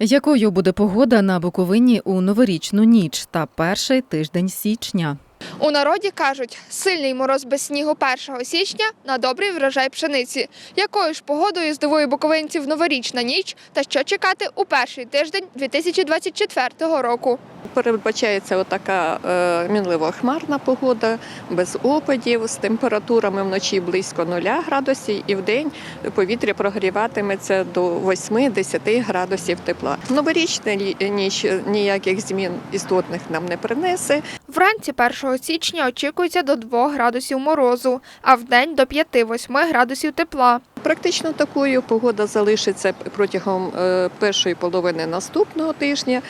Якою буде погода на Буковині у новорічну ніч та перший тиждень січня? У народі кажуть, сильний мороз без снігу 1 січня на добрий врожай пшениці. Якою ж погодою здивує буковинців новорічна ніч та що чекати у перший тиждень 2024 року? Передбачається отака е, мінливо хмарна погода, без опадів, з температурами вночі близько 0 градусів і вдень повітря прогріватиметься до 8-10 градусів тепла. Новорічна ніч ніяких змін істотних нам не принесе. Вранці 1 січня очікується до 2 градусів морозу, а вдень до 5-8 градусів тепла. Практично такою погода залишиться протягом е, першої половини наступного тижня.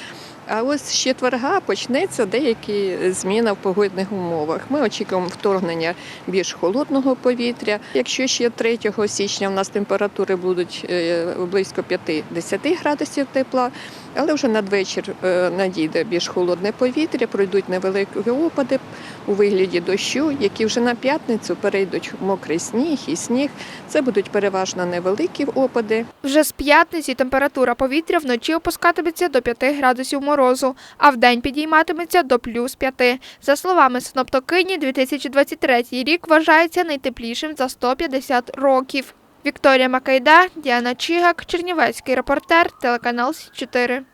А ось з четверга почнеться деякі зміни в погодних умовах. Ми очікуємо вторгнення більш холодного повітря. Якщо ще 3 січня в нас температури будуть е, близько 5-10 градусів тепла, але вже надвечір е, надійде більш холодне повітря, пройдуть невеликі опади у вигляді дощу, які вже на п'ятницю перейдуть в мокрий сніг і сніг. Це будуть переважно невеликі опади. Вже з п'ятниці температура повітря вночі опускатиметься до 5 градусів морозу, а вдень підійматиметься до плюс 5. За словами синоптокині, 2023 рік вважається найтеплішим за 150 років. Вікторія Макайда, Діана Чігак, Чернівецький репортер, телеканал Сі 4